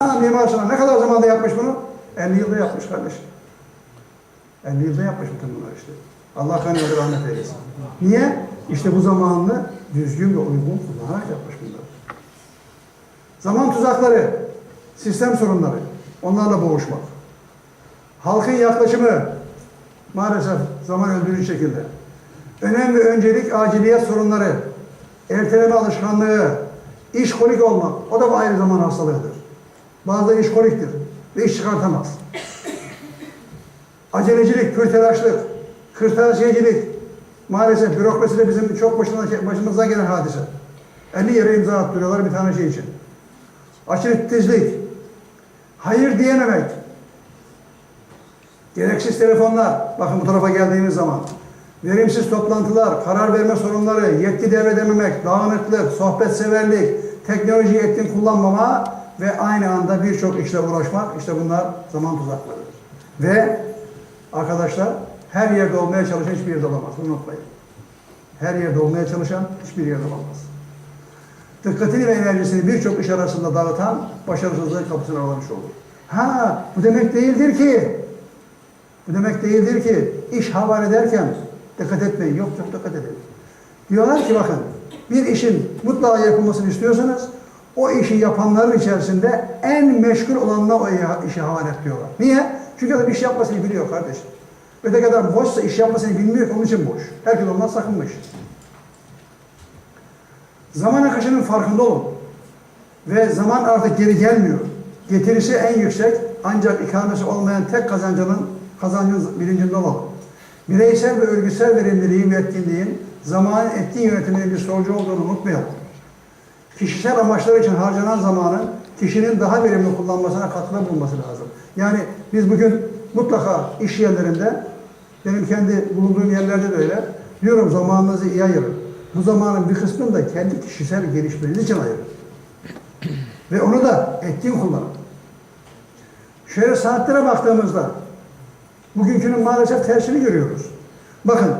Mimar Sinan ne kadar zamanda yapmış bunu? 50 yılda yapmış kardeşim. 50 yılda yapmış bütün bunlar işte. Allah kanı rahmet eylesin. Niye? İşte bu zamanını düzgün ve uygun kullanarak yapmış bunlar. Zaman tuzakları, sistem sorunları, onlarla boğuşmak. Halkın yaklaşımı maalesef zaman öldürücü şekilde. Önem ve öncelik aciliyet sorunları, erteleme alışkanlığı, işkolik olmak, o da aynı zaman hastalığıdır. Bazıları işkoliktir ve iş çıkartamaz. Acelecilik, pürtelaşlık, kırtasiyecilik, maalesef bürokraside bizim çok başına, başımıza gelen hadise. 50 yere imza attırıyorlar bir tane şey için. Aşırı titizlik, hayır diyememek, gereksiz telefonlar, bakın bu tarafa geldiğimiz zaman, verimsiz toplantılar, karar verme sorunları, yetki devredememek, dağınıklık, sohbet severlik, teknolojiyi etkin kullanmama ve aynı anda birçok işle uğraşmak, işte bunlar zaman tuzaklarıdır. Ve arkadaşlar her yerde olmaya çalışan hiçbir yerde olamaz. Bunu unutmayın. Her yerde olmaya çalışan hiçbir yerde olamaz. Dikkatini ve enerjisini birçok iş arasında dağıtan başarısızlığın kapısını aralamış olur. Ha, bu demek değildir ki bu demek değildir ki iş havale ederken dikkat etmeyin. Yok yok dikkat edin. Diyorlar ki bakın bir işin mutlaka yapılmasını istiyorsanız o işi yapanların içerisinde en meşgul olanına o işi havale et diyorlar. Niye? Çünkü adam iş yapmasını biliyor kardeşim. Öteki adam boşsa iş yapmasını bilmiyor onun için boş. Herkes ondan sakınmış. Zaman akışının farkında olun. Ve zaman artık geri gelmiyor. Getirisi en yüksek ancak ikamesi olmayan tek kazancının kazancın bilincinde olalım. Bireysel ve örgütsel verimliliğin ve etkinliğin zamanın etkin yönetiminin bir sonucu olduğunu unutmayalım. Kişisel amaçlar için harcanan zamanın kişinin daha verimli kullanmasına katkıda bulunması lazım. Yani biz bugün mutlaka iş yerlerinde, benim kendi bulunduğum yerlerde de öyle, diyorum zamanınızı iyi ayırın. Bu zamanın bir kısmını da kendi kişisel gelişmeniz için ayırın. Ve onu da etkin kullanın. Şöyle saatlere baktığımızda, bugünkünün maalesef tersini görüyoruz. Bakın,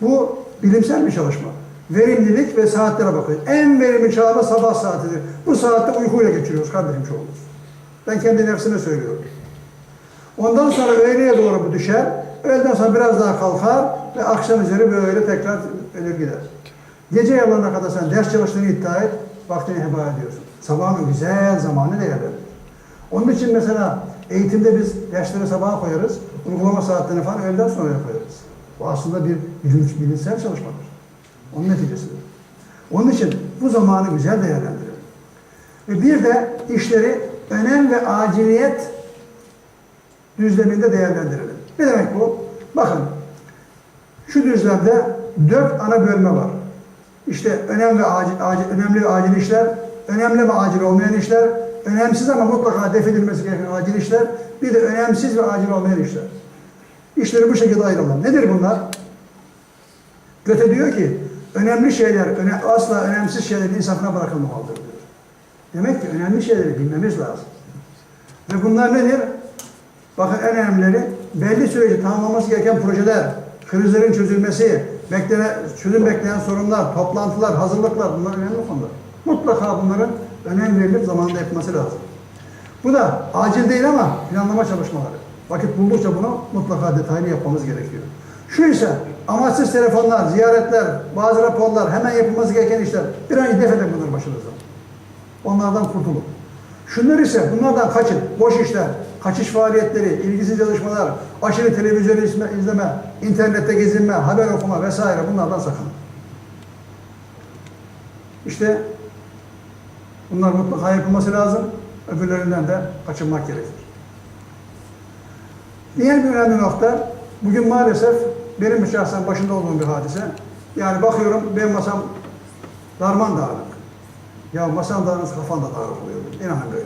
bu bilimsel bir çalışma. Verimlilik ve saatlere bakın. En verimli çağda sabah saatidir. Bu saatte uykuyla geçiriyoruz kardeşim çoğumuz. Ben kendi nefsime söylüyorum. Ondan sonra öğleye doğru bu düşer. Öğleden sonra biraz daha kalkar ve akşam üzeri böyle tekrar ölür gider. Gece yarılarına kadar sen ders çalıştığını iddia et, vaktini heba ediyorsun. Sabahın güzel zamanı değerlendir. Onun için mesela eğitimde biz dersleri sabaha koyarız, uygulama saatlerini falan öğleden sonra koyarız. Bu aslında bir bilinç, bilimsel çalışmadır. Onun neticesidir. Onun için bu zamanı güzel değerlendirelim. Ve bir de işleri önem ve aciliyet düzleminde değerlendirelim. Ne demek bu? Bakın, şu düzlemde dört ana bölme var. İşte önem ve acil, acil, önemli ve acil işler, önemli ve acil olmayan işler, önemsiz ama mutlaka def gereken acil işler, bir de önemsiz ve acil olmayan işler. İşleri bu şekilde ayıralım. Nedir bunlar? Göte diyor ki, önemli şeyler, öne, asla önemsiz şeylerin insafına bırakılmamalıdır diyor. Demek ki önemli şeyleri bilmemiz lazım. Ve bunlar nedir? Bakın en önemlileri belli süreci tamamlaması gereken projeler, krizlerin çözülmesi, beklenen, çözüm bekleyen sorunlar, toplantılar, hazırlıklar bunlar önemli konular. Mutlaka bunların önem verilip zamanında yapılması lazım. Bu da acil değil ama planlama çalışmaları. Vakit buldukça bunu mutlaka detaylı yapmamız gerekiyor. Şu ise amaçsız telefonlar, ziyaretler, bazı raporlar, hemen yapılması gereken işler. Bir an def edin bunları başınızdan. Onlardan kurtulun. Şunlar ise bunlardan kaçın. Boş işler, kaçış faaliyetleri, ilgisiz çalışmalar, aşırı televizyon izleme, internette gezinme, haber okuma vesaire bunlardan sakının. İşte bunlar mutlaka yapılması lazım. Öbürlerinden de kaçınmak gerekir. Diğer bir önemli nokta, bugün maalesef benim şahsen başında olduğum bir hadise. Yani bakıyorum benim masam darman dağınık. Ya masan dağınık kafan da dağınık oluyor. İnanın böyle.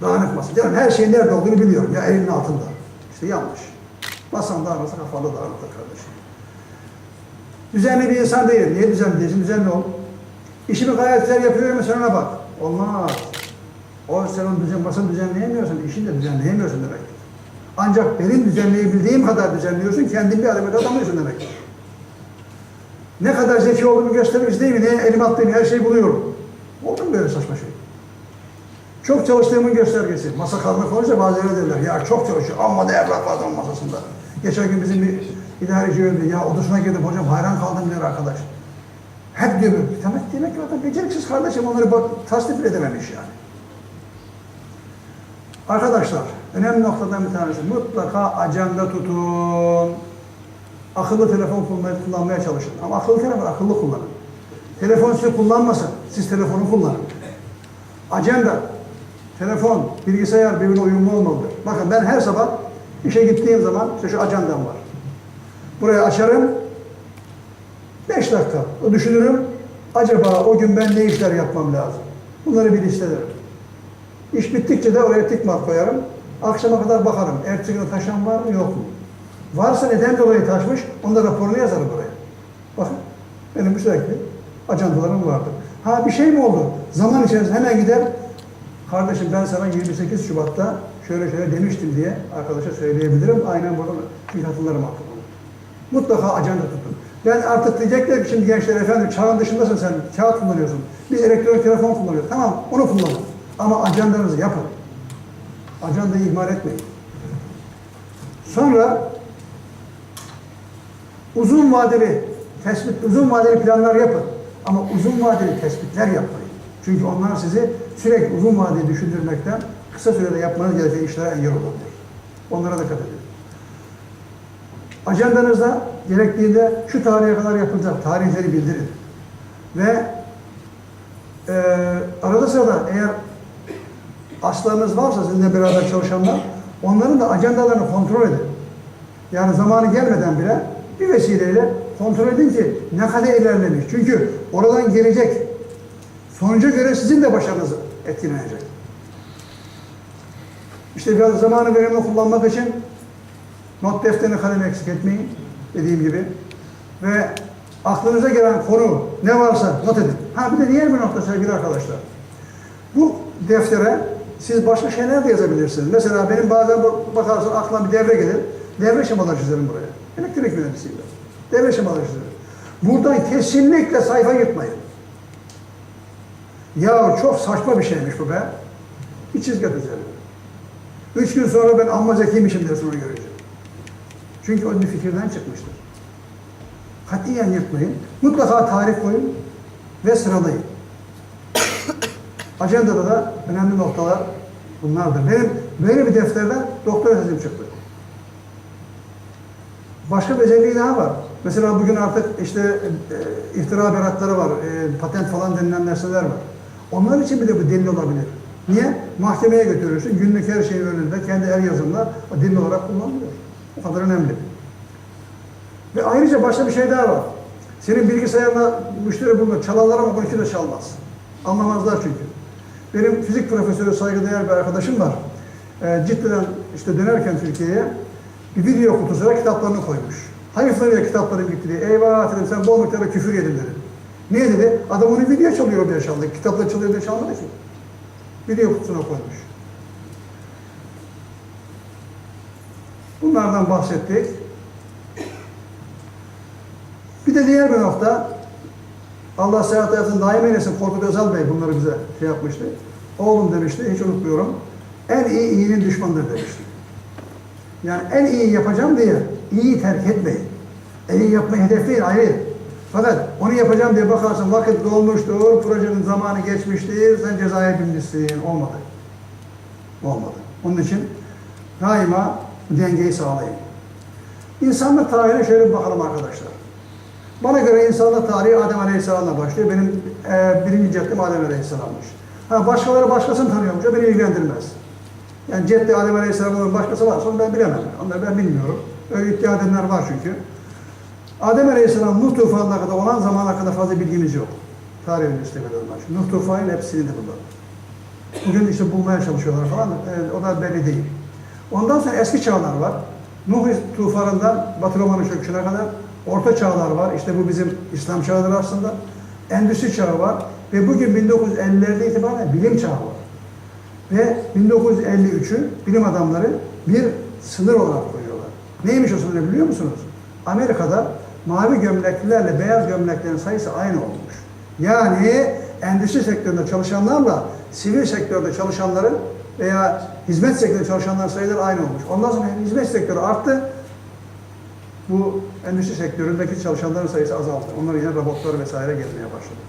Dağınık masa. Canım her şeyin nerede olduğunu biliyorum. Ya elinin altında. İşte yanlış. Masan dağınıksa kafanda dağınıktır kardeşim. Düzenli bir insan değilim. Niye düzenli değilsin? Düzenli ol. İşimi gayet güzel yapıyorum sen ona bak. Olmaz. O sen onu düzen, masanı düzenleyemiyorsun. işini de düzenleyemiyorsun demektir. Ancak benim düzenleyebildiğim kadar düzenliyorsun. Kendin bir adım adamlıyorsun demektir. Ne kadar zeki olduğumu göstermek mi? Ne elim attığım her şeyi buluyorum. Oldu mu böyle saçma şey? Çok çalıştığımın göstergesi. Masa kalmak olunca bazıları derler ya çok çalışıyor amma da evlat var masasında. Geçen gün bizim bir idareci öldü. Ya odasına girdim hocam hayran kaldım diyor arkadaş. Hep diyor demek, demek ki adam beceriksiz kardeşim onları bak, tasnif bile edememiş yani. Arkadaşlar, önemli noktadan bir tanesi mutlaka ajanda tutun. Akıllı telefon kullanmaya, çalışın. Ama akıllı telefon akıllı kullanın. Telefon sizi kullanmasın, siz telefonu kullanın. Ajanda, telefon, bilgisayar birbirine uyumlu olmalıdır. Bakın ben her sabah işe gittiğim zaman işte şu ajandam var. Buraya açarım, 5 dakika o düşünürüm. Acaba o gün ben ne işler yapmam lazım? Bunları bir listelerim. İş bittikçe de oraya tik mark koyarım. Akşama kadar bakarım. Ertesi gün taşan var mı yok mu? Varsa neden dolayı taşmış? Onu da raporunu yazarım buraya. Bakın benim sürekli ajandalarım vardı. Ha bir şey mi oldu? Zaman içerisinde hemen gider. Kardeşim ben sana 28 Şubat'ta şöyle şöyle demiştim diye arkadaşa söyleyebilirim. Aynen burada bir hatırlarım artık. Mutlaka ajanda tutun. Ben artık diyecekler ki şimdi gençler efendim çağın dışındasın sen, kağıt kullanıyorsun. Biz elektronik telefon kullanıyoruz. Tamam onu kullanın. Ama ajandanızı yapın. Ajandayı ihmal etmeyin. Sonra uzun vadeli tespit, uzun vadeli planlar yapın. Ama uzun vadeli tespitler yapmayın. Çünkü onlar sizi sürekli uzun vadeli düşündürmekten kısa sürede yapmanız gereken işlere engel olabilir. Onlara dikkat edin. Ajandanızda gerektiğinde şu tarihe kadar yapılacak tarihleri bildirin. Ve e, arada sırada eğer aslarınız varsa sizinle beraber çalışanlar onların da ajandalarını kontrol edin. Yani zamanı gelmeden bile bir vesileyle kontrol edin ki ne kadar ilerlemiş. Çünkü oradan gelecek sonuca göre sizin de başarınız etkilenecek. İşte biraz zamanı verimli kullanmak için not defterini kalem eksik etmeyin dediğim gibi. Ve aklınıza gelen konu ne varsa not edin. Ha bir de diğer bir nokta sevgili arkadaşlar. Bu deftere siz başka şeyler de yazabilirsiniz. Mesela benim bazen bak- bakarsın aklıma bir devre gelir. Devre şemaları çizerim buraya. Elektrik mühendisiyim ben. Devre şemaları çizerim. Buradan kesinlikle sayfa yırtmayın. Ya çok saçma bir şeymiş bu be. Bir çizgi atacağım. Üç gün sonra ben amma zekiymişim dersin onu göreceğim. Çünkü o bir fikirden çıkmıştır. Katiyen yırtmayın. Mutlaka tarih koyun ve sıralayın. Ajandada da önemli noktalar bunlardır. Benim böyle bir defterden doktora tezim çıktı. Başka bir özelliği daha var. Mesela bugün artık işte e, iftira beratları var, e, patent falan denilen meseleler var. Onlar için bile bu delil olabilir. Niye? Mahkemeye götürürsün, günlük her şeyin önünde kendi el yazımla delil olarak kullanılıyor. O kadar önemli. Ve ayrıca başka bir şey daha var. Senin bilgisayarına müşteri bulma, çalarlar ama bununki de çalmaz. Anlamazlar çünkü. Benim fizik profesörü saygıdeğer bir arkadaşım var. Ee, Cidden işte dönerken Türkiye'ye bir video kutusuna kitaplarını koymuş. Hayırlarıyla kitaplarım gitti diye. Eyvah dedim sen bol miktarda küfür yedin dedi. Niye dedi? Adam onu video çalıyor diye çaldı. Kitapları çalıyor diye çalmadı ki. Video kutusuna koymuş. Bunlardan bahsettik. Bir de diğer bir nokta, Allah seyahat hayatını daim eylesin, Korkut Özal Bey bunları bize şey yapmıştı. Oğlum demişti, hiç unutmuyorum. En iyi iyinin düşmanıdır demişti. Yani en iyi yapacağım diye iyiyi terk etmeyin. En iyi yapmayı hedefleyin, ayrı. Fakat onu yapacağım diye bakarsın vakit dolmuştur, projenin zamanı geçmiştir, sen cezaya binmişsin. Olmadı. Olmadı. Onun için daima dengeyi sağlayın. İnsanlık tarihine şöyle bakalım arkadaşlar. Bana göre insanlık tarihi Adem Aleyhisselam'la başlıyor. Benim e, birinci ceddim Adem Aleyhisselam'mış. Ha başkaları başkasını tanıyormuş, o beni ilgilendirmez. Yani ceddi Adem Aleyhisselam'ın başkası varsa onu ben bilemem. Onları ben bilmiyorum. Öyle iddia edenler var çünkü. Adem Aleyhisselam Nuh tufanına kadar olan zamana kadar fazla bilgimiz yok. Tarih öncesi kadar var. Nuh tufanın hepsini de buldu. Bugün işte bulmaya çalışıyorlar falan e, o da belli değil. Ondan sonra eski çağlar var. Nuh tufanından Batı Roma'nın çöküşüne kadar orta çağlar var. İşte bu bizim İslam çağıdır aslında. Endüstri çağı var. Ve bugün 1950'lerde itibaren bilim çağı var. Ve 1953'ü bilim adamları bir sınır olarak koyuyorlar. Neymiş o sınır biliyor musunuz? Amerika'da mavi gömleklilerle beyaz gömleklerin sayısı aynı olmuş. Yani endüstri sektöründe çalışanlarla sivil sektörde çalışanların veya hizmet sektöründe çalışanların sayıları aynı olmuş. Ondan sonra hizmet sektörü arttı. Bu endüstri sektöründeki çalışanların sayısı azaldı. Onlar yine robotlar vesaire gelmeye başladı.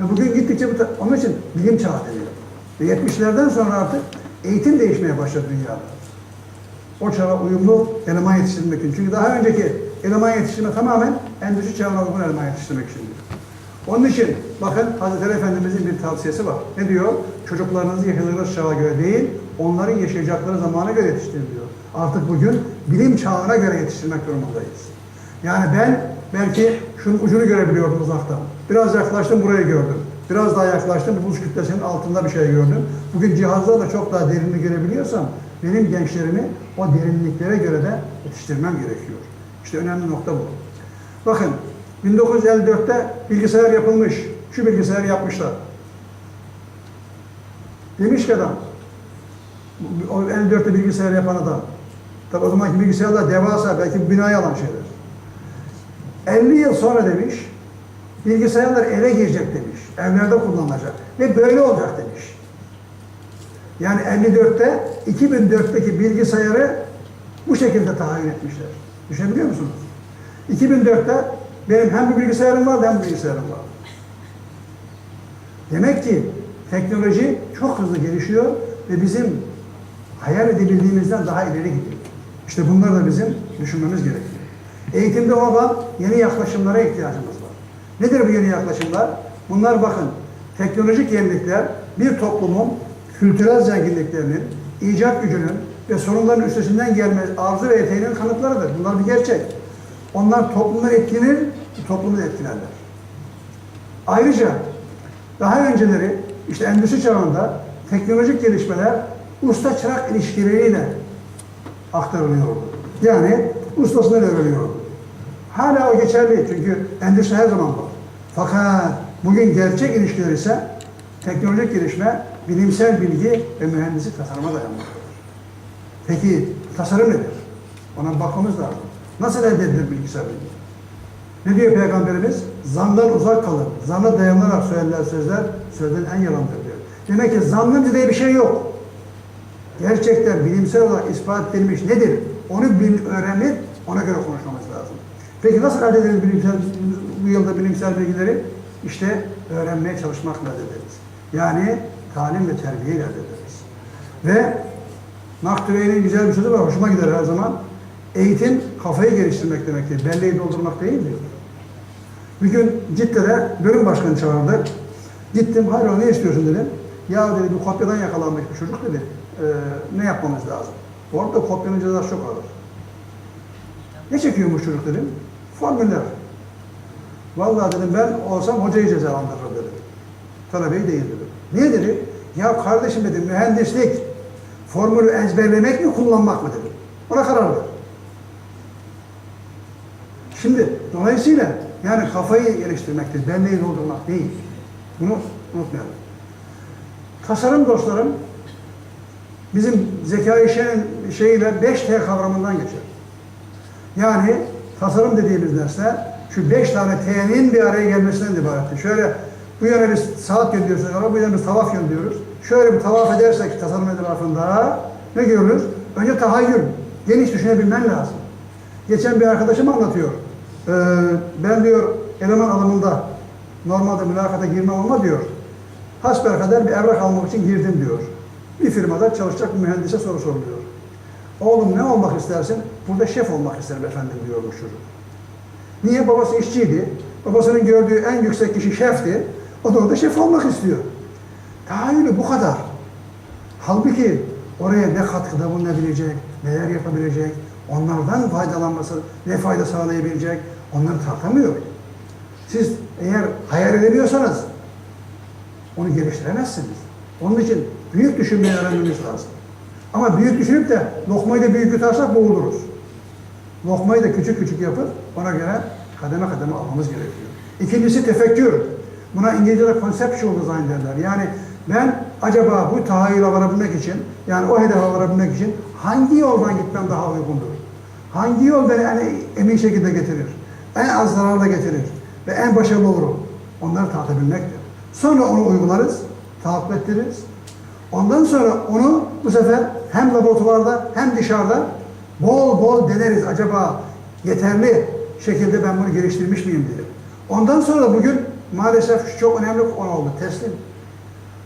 Ve bugün gittikçe bu onun için bilim çağı deniyor. Ve 70'lerden sonra artık eğitim değişmeye başladı dünyada. O çağa uyumlu eleman yetiştirmek için. Çünkü daha önceki eleman yetiştirme tamamen endüstri çağına uygun eleman yetiştirmek için. Onun için bakın Hazreti Efendimizin bir tavsiyesi var. Ne diyor? Çocuklarınızı yaşadığınız çağa göre değil, onların yaşayacakları zamana göre yetiştirin diyor. Artık bugün bilim çağına göre yetiştirmek durumundayız. Yani ben belki şunun ucunu görebiliyordum uzaktan. Biraz yaklaştım burayı gördüm. Biraz daha yaklaştım buz kütlesinin altında bir şey gördüm. Bugün cihazlarla çok daha derinini görebiliyorsam benim gençlerimi o derinliklere göre de yetiştirmem gerekiyor. İşte önemli nokta bu. Bakın 1954'te bilgisayar yapılmış. Şu bilgisayarı yapmışlar. Demiş ki adam, o 54'te bilgisayar yapan adam, tabi o zamanki bilgisayarlar devasa, belki bir binayı alan şeyler. 50 yıl sonra demiş, bilgisayarlar eve girecek demiş, evlerde kullanılacak ve böyle olacak demiş. Yani 54'te 2004'teki bilgisayarı bu şekilde tahayyül etmişler. Düşünebiliyor musunuz? 2004'te benim hem bir bilgisayarım vardı hem bir bilgisayarım var. Demek ki teknoloji çok hızlı gelişiyor ve bizim hayal edebildiğimizden daha ileri gidiyor. İşte bunları da bizim düşünmemiz gerekiyor. Eğitimde olan yeni yaklaşımlara ihtiyacımız var. Nedir bu yeni yaklaşımlar? Bunlar bakın, teknolojik yenilikler bir toplumun kültürel zenginliklerinin, icat gücünün ve sorunların üstesinden gelme arzu ve yeteneğinin kanıtlarıdır. Bunlar bir gerçek. Onlar toplumda etkilenir, toplumu da etkilerler. Ayrıca daha önceleri işte endüstri çağında teknolojik gelişmeler usta çırak ilişkileriyle aktarılıyordu. Yani ustasından öğreniyordu. Hala o geçerli çünkü endüstri her zaman var. Fakat bugün gerçek ilişkiler ise teknolojik gelişme, bilimsel bilgi ve mühendislik tasarıma dayanmaktadır. Peki tasarım nedir? Ona bakmamız lazım. Nasıl elde edilir bilgisayar bilgi? Ne diyor Peygamberimiz? Zandan uzak kalın. Zanna dayanarak söylenir sözler, sözlerin en yalandır diyor. Demek ki zannın diye bir şey yok. Gerçekten bilimsel olarak ispat edilmiş nedir? Onu bil, öğrenip ona göre konuşmamız lazım. Peki nasıl elde ederiz bilimsel, bu yılda bilimsel bilgileri? İşte öğrenmeye çalışmakla elde ederiz. Yani talim ve terbiye elde ederiz. Ve Twain'in güzel bir sözü var, hoşuma gider her zaman. Eğitim kafayı geliştirmek demektir, belleği doldurmak değil diyor. Bir gün Cidde'de bölüm başkanı çağırdı. Gittim, hayır ne istiyorsun dedim. Ya dedi bir kopyadan yakalanmış bir çocuk dedi. Ee, ne yapmamız lazım? Orada cezası çok ağır. Ne çekiyormuş çocuk dedim. Formüller. Vallahi dedim ben olsam hocayı cezalandırırım dedim. Talebeyi değil dedim. Niye dedi? Ya kardeşim dedim mühendislik formülü ezberlemek mi kullanmak mı dedim. Ona karar ver. Şimdi dolayısıyla yani kafayı geliştirmektir, benliği doldurmak değil. Bunu unutmayalım. Tasarım dostlarım bizim Zekai Şen'in şeyiyle 5T kavramından geçer. Yani tasarım dediğimiz dersler şu 5 tane T'nin bir araya gelmesinden ibarettir. Şöyle bu yöne biz saat ama bu yöne biz tavaf gönderiyoruz. Şöyle bir tavaf edersek tasarım etrafında ne görürüz? Önce tahayyül, geniş düşünebilmen lazım. Geçen bir arkadaşım anlatıyor. Ee, ben diyor eleman alımında normalde mülakata girmem ama diyor. Hasbelkader bir evrak almak için girdim diyor. Bir firmada çalışacak bir mühendise soru soruluyor. Oğlum ne olmak istersin? Burada şef olmak isterim efendim diyormuş çocuk. Niye? Babası işçiydi. Babasının gördüğü en yüksek kişi şefti. O da orada şef olmak istiyor. Tahayyülü bu kadar. Halbuki oraya ne katkıda bulunabilecek, neler yapabilecek, onlardan faydalanması, ne fayda sağlayabilecek, onları tartamıyor. Siz eğer hayal edemiyorsanız onu geliştiremezsiniz. Onun için büyük düşünmeyi öğrenmemiz lazım. Ama büyük düşünüp de lokmayı da büyük yutarsak boğuluruz. Lokmayı da küçük küçük yapıp ona göre kademe kademe almamız gerekiyor. İkincisi tefekkür. Buna İngilizce'de conceptual design derler. Yani ben acaba bu tahayyüle varabilmek için, yani o hedefe varabilmek için hangi yoldan gitmem daha uygundur? Hangi yol beni en emin şekilde getirir? En az zararla getirir ve en başarılı olurum? Onları tartabilmektir. Sonra onu uygularız, tahakkuk ettiririz. Ondan sonra onu bu sefer hem laboratuvarda hem dışarıda bol bol deneriz. Acaba yeterli şekilde ben bunu geliştirmiş miyim diye. Ondan sonra bugün maalesef çok önemli konu oldu. Teslim.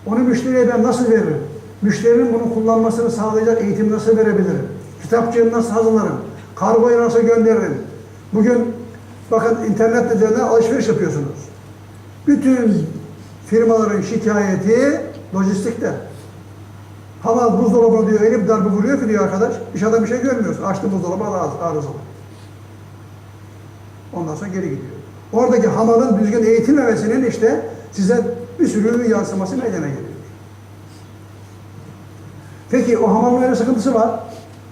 Onu müşteriye ben nasıl veririm? Müşterinin bunu kullanmasını sağlayacak eğitim nasıl verebilirim? Kitapçığını nasıl hazırlarım? Kargoyu nasıl gönderirim? Bugün bakın internet üzerinden alışveriş yapıyorsunuz. Bütün firmaların şikayeti lojistikte. Hava buzdolabına diyor, elip darbe vuruyor ki diyor arkadaş. Dışarıdan bir şey görmüyorsun. Açtı buzdolabı arız- arızalı. Ondan sonra geri gidiyor. Oradaki hamalın düzgün eğitilmemesinin işte size bir sürü yansıması meydana geliyor. Peki o hamalın öyle sıkıntısı var.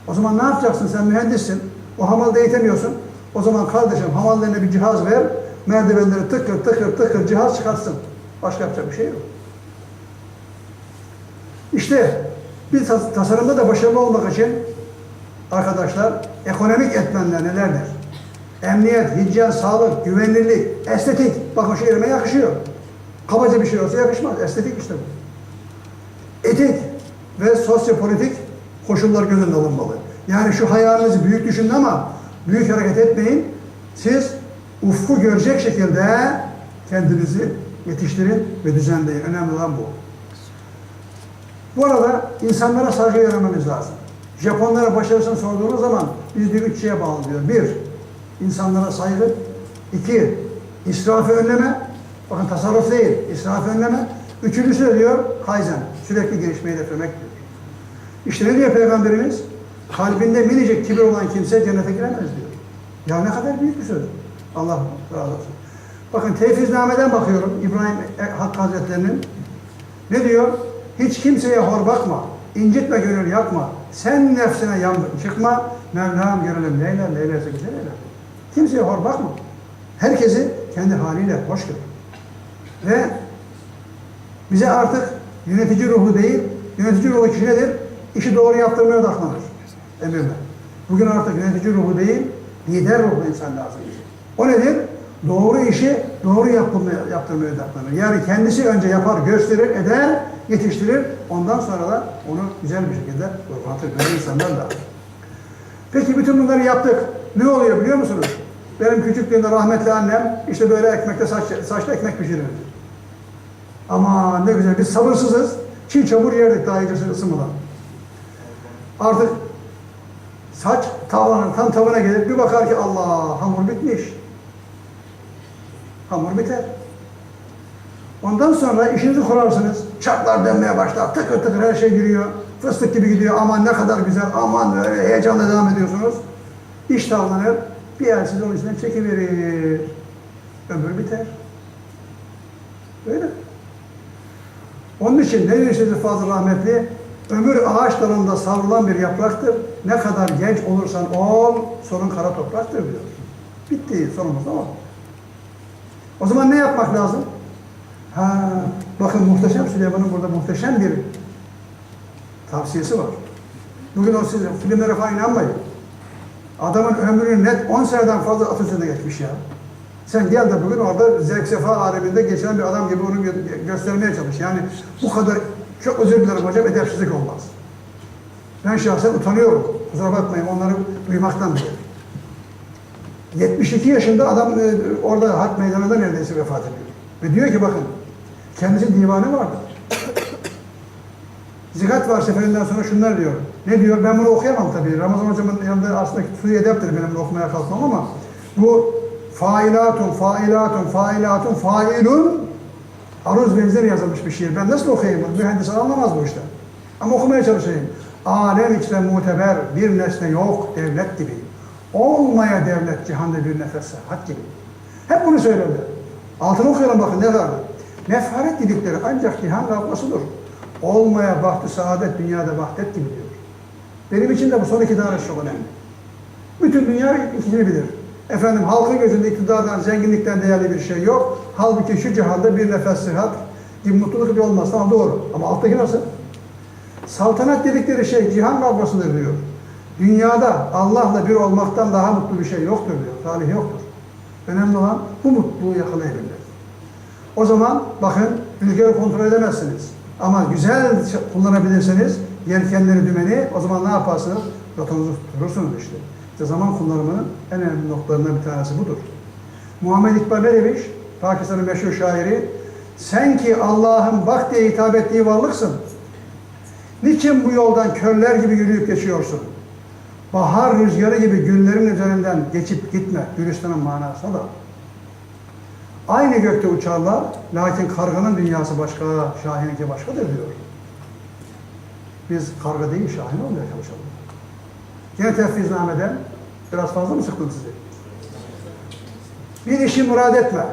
O zaman ne yapacaksın? Sen mühendissin. O hamalı eğitemiyorsun. O zaman kardeşim hamallarına bir cihaz ver. Merdivenleri tıkır tıkır tıkır cihaz çıkarsın. Başka yapacak bir şey yok. İşte bir tas- tasarımda da başarılı olmak için arkadaşlar ekonomik etmenler nelerdir? Emniyet, hijyen, sağlık, güvenilirlik, estetik. Bakın şu elime yakışıyor. Kabaca bir şey olsa yakışmaz. Estetik işte bu. Etik ve sosyopolitik koşullar göz önüne alınmalı. Yani şu hayalinizi büyük düşünün ama büyük hareket etmeyin. Siz ufku görecek şekilde kendinizi yetiştirin ve düzenleyin. Önemli olan bu. Bu arada insanlara saygı vermemiz lazım. Japonlara başarısını sorduğunuz zaman diyor üç şeye bağlı diyor. Bir, insanlara saygı. İki, israfı önleme. Bakın tasarruf değil, israfı önleme. Üçüncüsü de diyor kaizen, sürekli gelişmeyi hedeflemek diyor. İşte ne diyor Peygamberimiz? Kalbinde minicik kibir olan kimse cennete giremez diyor. Ya ne kadar büyük bir söz. Allah razı olsun. Bakın tevfiznameden bakıyorum İbrahim Hakkı Hazretleri'nin. Ne diyor? Hiç kimseye hor bakma, incitme gönül yakma. Sen nefsine yandın çıkma, Mevlam gönlüm neyler, neylerse güzel eyler. Kimseye hor bakma. Herkesi kendi haliyle hoş gör. Ve bize artık yönetici ruhu değil, yönetici ruhu kişi nedir? İşi doğru yaptırmaya odaklanır. Emirler. Bugün artık yönetici ruhu değil, lider ruhlu insan lazım. O nedir? Doğru işi doğru yaptırmaya, yaptırmaya odaklanır. Yani kendisi önce yapar, gösterir, eder, yetiştirir. Ondan sonra da onu güzel bir şekilde hatır böyle insanlar da. Peki bütün bunları yaptık. Ne oluyor biliyor musunuz? Benim küçüklüğümde rahmetli annem işte böyle ekmekte saç, saçta ekmek pişirirdi. Ama ne güzel biz sabırsızız. Çiğ çamur yerdik daha iyice ısınmadan. Artık saç tavanın tam tavana gelir bir bakar ki Allah hamur bitmiş. Hamur biter. Ondan sonra işinizi kurarsınız. Çarklar dönmeye başlar. Tıkır tıkır her şey giriyor. Fıstık gibi gidiyor. Aman ne kadar güzel. Aman böyle heyecanla devam ediyorsunuz. İş tavlanır. Bir yer sizi onun içinden çekiverir. Ömür biter. Böyle. Onun için ne şimdi Fazıl Rahmetli? Ömür ağaç dalında savrulan bir yapraktır. Ne kadar genç olursan ol, sonun kara topraktır diyor. Bitti sonumuz ama. O zaman ne yapmak lazım? Ha, bakın muhteşem Süleyman'ın burada muhteşem bir tavsiyesi var. Bugün o siz filmlere falan inanmayın. Adamın ömrünü net 10 seneden fazla at üzerinde geçmiş ya. Sen gel de bugün orada zevk sefa aleminde geçen bir adam gibi onu gö- göstermeye çalış. Yani bu kadar, çok özür dilerim hocam, edepsizlik olmaz. Ben şahsen utanıyorum. Kusura bakmayın onları duymaktan bile. 72 yaşında adam e, orada harp meydanında neredeyse vefat ediyor. Ve diyor ki bakın, kendisi divanı vardı. Zikat var seferinden sonra şunlar diyor. Ne diyor? Ben bunu okuyamam tabii. Ramazan hocamın yanında aslında suyu edeptir benim de okumaya kalkmam ama bu failatun, failatun, failatun, failun aruz benzeri yazılmış bir şiir. Ben nasıl okuyayım bunu? Mühendis anlamaz bu işte. Ama okumaya çalışayım. Alem içre muteber bir nesne yok devlet gibi. Olmaya devlet cihanda bir nefes hat gibi. Hep bunu söylerler. Altını okuyalım bakın ne var. Mefaret dedikleri ancak cihan kavgasıdır. Olmaya bahtı saadet dünyada vahdet gibi diyor. Benim için de bu son iki tane çok önemli. Bütün dünya ikisini bilir. Efendim halkın gözünde iktidardan, zenginlikten değerli bir şey yok. Halbuki şu cihanda bir nefes sıhhat, bir mutluluk bile olmaz. Tamam doğru. Ama alttaki nasıl? Saltanat dedikleri şey cihan kavgasıdır diyor. Dünyada Allah'la bir olmaktan daha mutlu bir şey yoktur diyor. Talih yoktur. Önemli olan bu mutluluğu yakalayabilir. O zaman bakın rüzgarı kontrol edemezsiniz. Ama güzel kullanabilirseniz yelkenleri dümeni o zaman ne yaparsınız? Rotanızı tutturursunuz işte. İşte zaman kullanımının en önemli noktalarından bir tanesi budur. Muhammed İkbal ne demiş? Pakistan'ın meşhur şairi. Sen ki Allah'ın bak diye hitap ettiği varlıksın. Niçin bu yoldan körler gibi yürüyüp geçiyorsun? Bahar rüzgarı gibi günlerin üzerinden geçip gitme. Gülistan'ın manası da. Aynı gökte uçarlar, lakin karganın dünyası başka, şahininki başkadır diyor. Biz karga değil, şahin olmaya çalışalım. Yine tefviznameden biraz fazla mı sıktım sizi? Bir işi murad etme.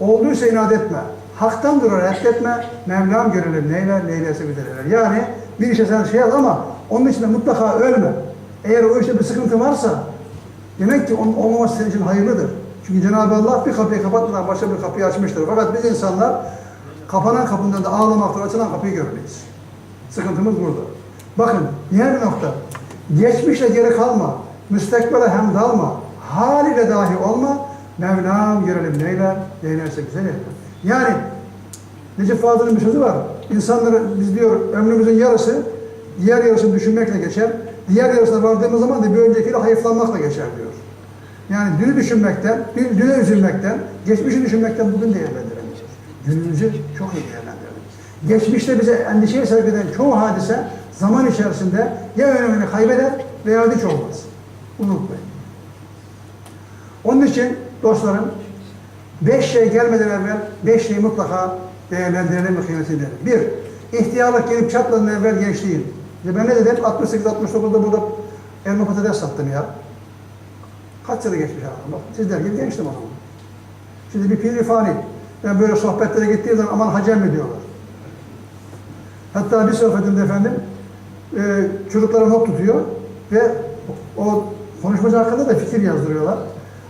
Olduysa inat etme. Haktan durar reddetme. Mevlam görülür neyler, neylese bitirirler. Yani bir işe sen şey al ama onun için mutlaka ölme. Eğer o işte bir sıkıntı varsa demek ki onun olmaması senin için hayırlıdır. Çünkü Cenab-ı Allah bir kapıyı kapatmadan başka bir kapıyı açmıştır. Fakat biz insanlar kapanan kapının da ağlamaktan açılan kapıyı görmeyiz. Sıkıntımız burada. Bakın diğer bir nokta. Geçmişle geri kalma. Müstekbele hem dalma. Haliyle dahi olma. Mevlam görelim neyler, neylerse güzel eyler. Yani Necip Fazıl'ın bir sözü var. İnsanları biz diyor ömrümüzün yarısı diğer yarısını düşünmekle geçer. Diğer yarısına vardığımız zaman da bir öncekiyle hayıflanmakla geçer diyor. Yani dünü düşünmekten, bir düne üzülmekten, geçmişi düşünmekten bugün değerlendiremeyiz. Günümüzü çok iyi değerlendirelim. Geçmişte bize endişeye sebep eden çoğu hadise zaman içerisinde ya önemini kaybeder veya hiç olmaz. Unutmayın. Onun için dostlarım, beş şey gelmeden evvel beş şeyi mutlaka değerlendirelim ve kıymetini. Bir, ihtiyarlık gelip çatmadan evvel gençliğin. İşte ben ne dedim? 68-69'da burada elma patates sattım ya. Kaç sene geçmiş aradan bak. Sizler gibi gençtim o zaman. Şimdi bir piri fani. Ben böyle sohbetlere gittiğim zaman aman hacem mi diyorlar. Hatta bir sohbetimde efendim e, çocuklara not tutuyor ve o konuşmacı hakkında da fikir yazdırıyorlar.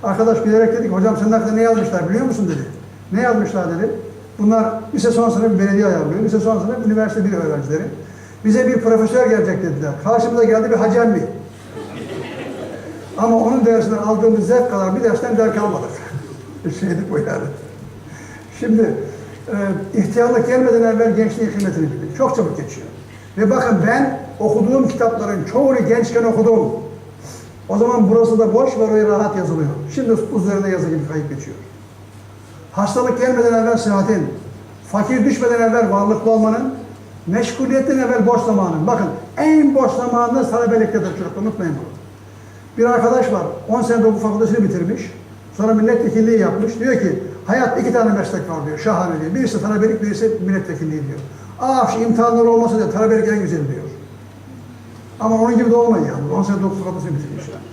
Arkadaş bilerek dedi ki hocam senin hakkında ne yazmışlar biliyor musun dedi. Ne yazmışlar dedim. Bunlar lise son sınıf belediye ayarlıyor. Lise son sınıf üniversite bir öğrencileri. Bize bir profesör gelecek dediler. Karşımıza geldi bir hacemli. Ama onun dersinden aldığımız zevk kadar bir dersten zevk almadık. Şeydik bu yani. Şimdi e, ihtiyarlık gelmeden evvel gençliğin kıymetini bildik. Çok çabuk geçiyor. Ve bakın ben okuduğum kitapların çoğunu gençken okudum. O zaman burası da boş ve oraya rahat yazılıyor. Şimdi üzerine yazı gibi kayıp geçiyor. Hastalık gelmeden evvel sıhhatin, fakir düşmeden evvel varlıklı olmanın, meşguliyetten evvel boş zamanın. Bakın en boş zamanında talebeliktedir çocuk. Unutmayın bunu. Bir arkadaş var, 10 sene hukuk fakültesini bitirmiş. Sonra milletvekilliği yapmış. Diyor ki, hayat iki tane meslek var diyor, şahane diyor. Birisi talebelik, birisi milletvekilliği diyor. Aa şu imtihanlar olmasa diyor, talebelik en güzel diyor. Ama onun gibi de olmayın yani. 10 sene hukuk fakültesini bitirmiş yani.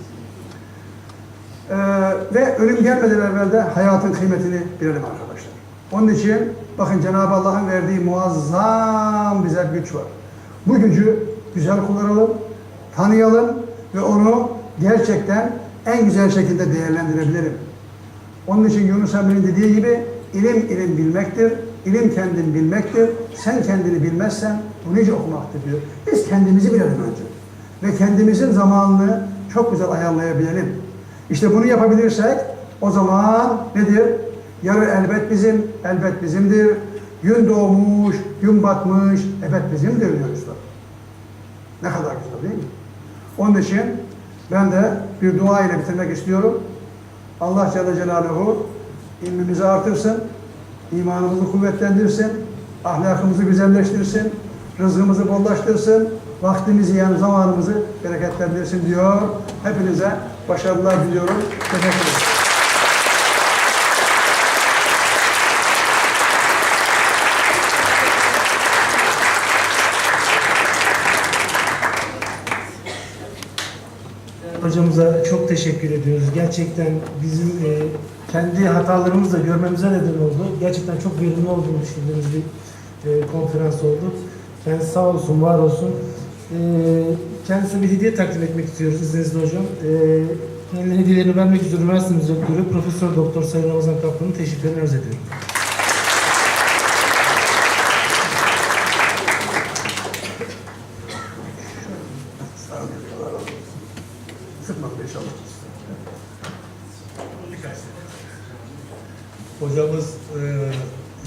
Ee, ve ölüm gelmeden evvel de hayatın kıymetini bilelim arkadaşlar. Onun için bakın Cenab-ı Allah'ın verdiği muazzam bize güç var. Bu gücü güzel kullanalım, tanıyalım ve onu gerçekten en güzel şekilde değerlendirebilirim. Onun için Yunus Emre'nin dediği gibi ilim ilim bilmektir, ilim kendin bilmektir. Sen kendini bilmezsen bu nice okumaktır diyor. Biz kendimizi bilelim önce. Ve kendimizin zamanını çok güzel ayarlayabilelim. İşte bunu yapabilirsek o zaman nedir? Yarı elbet bizim, elbet bizimdir. Gün doğmuş, gün batmış, elbet bizimdir diyor Üstad. Ne kadar güzel değil mi? Onun için ben de bir dua ile bitirmek istiyorum. Allah Celle Celaluhu ilmimizi artırsın, imanımızı kuvvetlendirsin, ahlakımızı güzelleştirsin, rızkımızı bollaştırsın, vaktimizi yani zamanımızı bereketlendirsin diyor. Hepinize başarılar diliyorum. Teşekkür ederim. Hocamıza çok teşekkür ediyoruz. Gerçekten bizim e, kendi hatalarımızı da görmemize neden oldu. Gerçekten çok verimli olduğunu düşündüğümüz bir e, konferans oldu. Kendisi sağ olsun, var olsun. E, kendisine bir hediye takdim etmek istiyoruz izninizle hocam. E, kendine hediyelerini vermek üzere üniversitemiz rektörü Profesör Doktor Sayın Ramazan Kaplan'ın teşekkürlerini arz. Sıkmadım inşallah. Hocamız e,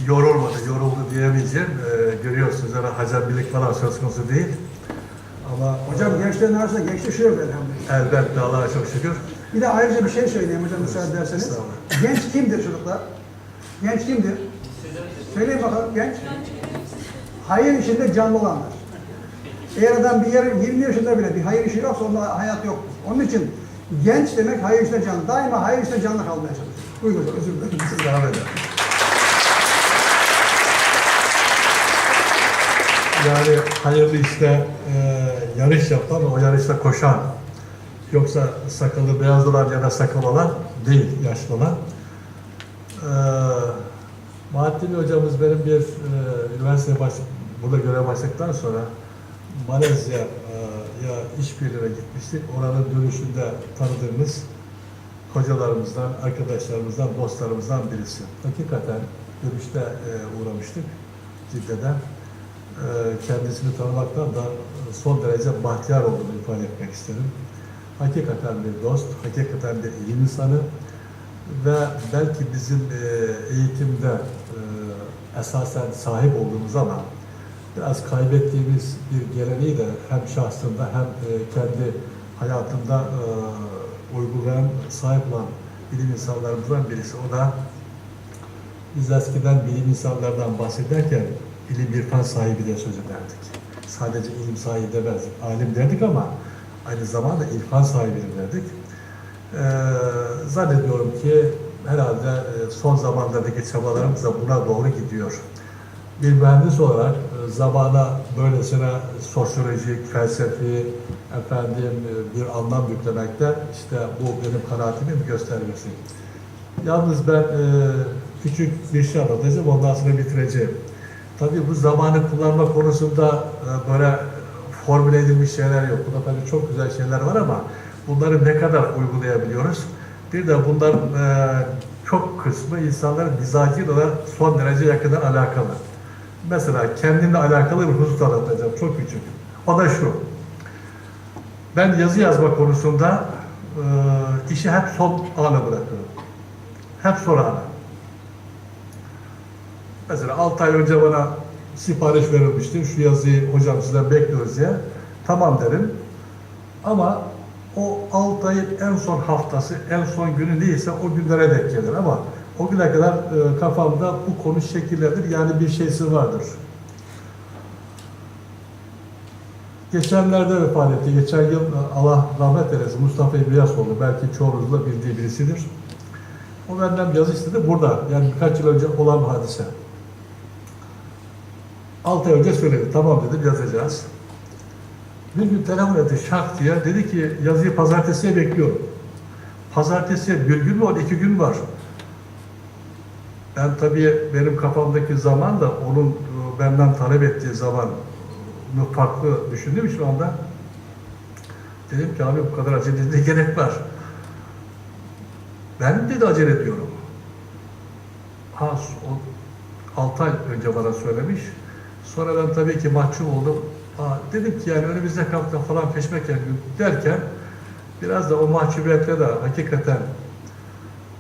yorulmadı, yoruldu diyemeyeceğim. Ee, görüyorsunuz öyle falan söz konusu değil. Ama Hocam gençlerin arasında gençlik şey elhamdülillah. elbette Allah'a çok şükür. Bir de ayrıca bir şey söyleyeyim hocam müsaade ederseniz. Estağfurullah. Genç kimdir çocuklar? Genç kimdir? Söyleyin bakalım genç. Hayır işinde canlı olanlar. Eğer adam bir yer 20 yaşında bile bir hayır işi yoksa onda hayat yok. Onun için genç demek hayır işinde canlı. Daima hayır işinde canlı kalmaya çalışır. Buyurun hocam özür dilerim. Siz devam edin. Yani hayırlı işte e, yarış yapan, o yarışta koşan, yoksa sakalı beyaz olan ya da sakal olan değil, yaşlı olan. E, Bahattin hocamız benim bir e, üniversiteye baş, burada görev başladıktan sonra Malezya e, ya işbirliğine gitmiştik. Oranın dönüşünde tanıdığımız hocalarımızdan, arkadaşlarımızdan, dostlarımızdan birisi. Hakikaten dönüşte e, uğramıştık Cidde'den. E, kendisini tanımaktan da son derece bahtiyar olduğunu ifade etmek isterim. Hakikaten bir dost, hakikaten bir ilim insanı ve belki bizim e, eğitimde e, esasen sahip olduğumuz ama biraz kaybettiğimiz bir geleneği de hem şahsında hem e, kendi hayatında uygulayan, sahip olan bilim insanlarımızdan birisi. O da biz eskiden bilim insanlardan bahsederken ilim irfan sahibi de söz ederdik. Sadece ilim sahibi demezdik. Alim derdik ama aynı zamanda irfan sahibi de derdik. Ee, zannediyorum ki herhalde e, son zamanlardaki çabalarımız da buna doğru gidiyor. Bir mühendis olarak e, zamana böylesine sosyolojik, felsefi, efendim e, bir anlam yüklemekte işte bu benim kanaatimin göstergesi. Yalnız ben e, küçük bir şey anlatacağım, ondan sonra bitireceğim. Tabii bu zamanı kullanma konusunda e, böyle formüle edilmiş şeyler yok. Burada tabii çok güzel şeyler var ama bunları ne kadar uygulayabiliyoruz? Bir de bunların e, çok kısmı insanların mizacıyla son derece yakından alakalı. Mesela kendimle alakalı bir husus anlatacağım, çok küçük. O da şu. Ben yazı yazma konusunda e, işi hep son ana bırakıyorum. Hep son ana. Mesela 6 ay önce bana sipariş verilmişti. Şu yazıyı hocam sizden bekliyoruz diye. Tamam derim. Ama o 6 ayın en son haftası, en son günü neyse o günlere denk gelir. Ama o güne kadar e, kafamda bu konu şekillenir. Yani bir şeysi vardır. Geçenlerde vefat etti. Geçen yıl e, Allah rahmet eylesin Mustafa İlyasoğlu. Belki çoğunuzun da bildiği birisidir. O benden yazı istedi burada. Yani birkaç yıl önce olan hadise. 6 ay önce söyledi. Tamam dedim yazacağız. Bir gün telefon etti şak diye. Dedi ki yazıyı pazartesiye bekliyorum. Pazartesiye bir gün mü var, iki gün var. Ben tabii benim kafamdaki zaman da onun e, benden talep ettiği zaman e, farklı düşündüm şu anda. Dedim ki abi bu kadar acele ne gerek var? Ben de acele ediyorum. Ha, o 6 ay önce bana söylemiş. Sonra ben tabii ki mahcup oldum. Aa, dedim ki yani önümüzdeki hafta falan peşmeken derken biraz da o mahcubiyetle de hakikaten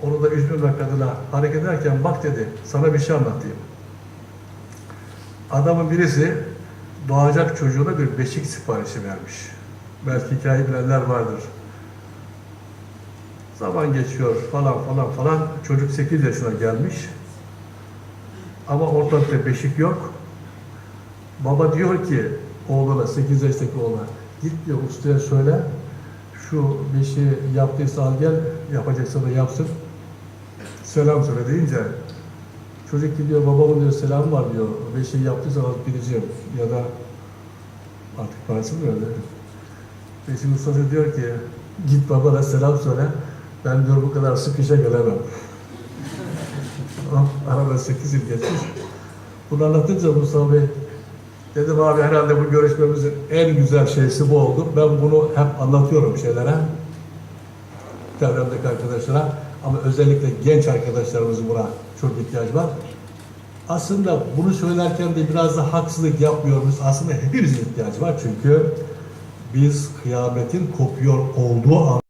onu da üzmemek adına hareket ederken bak dedi sana bir şey anlatayım. Adamın birisi doğacak çocuğuna bir beşik siparişi vermiş. Belki hikaye bilenler vardır. Zaman geçiyor falan falan falan. Çocuk 8 yaşına gelmiş. Ama ortalıkta beşik yok. Baba diyor ki oğluna, 8 yaşındaki oğluna, git diyor ustaya söyle, şu beşiği yaptıysa al gel, yapacaksa da yapsın. Selam söyle deyince, çocuk gidiyor, babamın diyor selam var diyor, beşiği yaptıysa alıp gideceğim. Ya da artık parası mı öyle? Beşiğin ustası diyor ki, git babana selam söyle, ben diyor bu kadar sık işe gelemem. Arada 8 yıl geçmiş. Bunu anlatınca Mustafa Bey, dedim abi herhalde bu görüşmemizin en güzel şeysi bu oldu. Ben bunu hep anlatıyorum şeylere, çevremdeki arkadaşlara. Ama özellikle genç arkadaşlarımızın buna çok ihtiyaç var. Aslında bunu söylerken de biraz da haksızlık yapmıyoruz. Aslında hepimizin ihtiyacı var çünkü biz kıyametin kopuyor olduğu an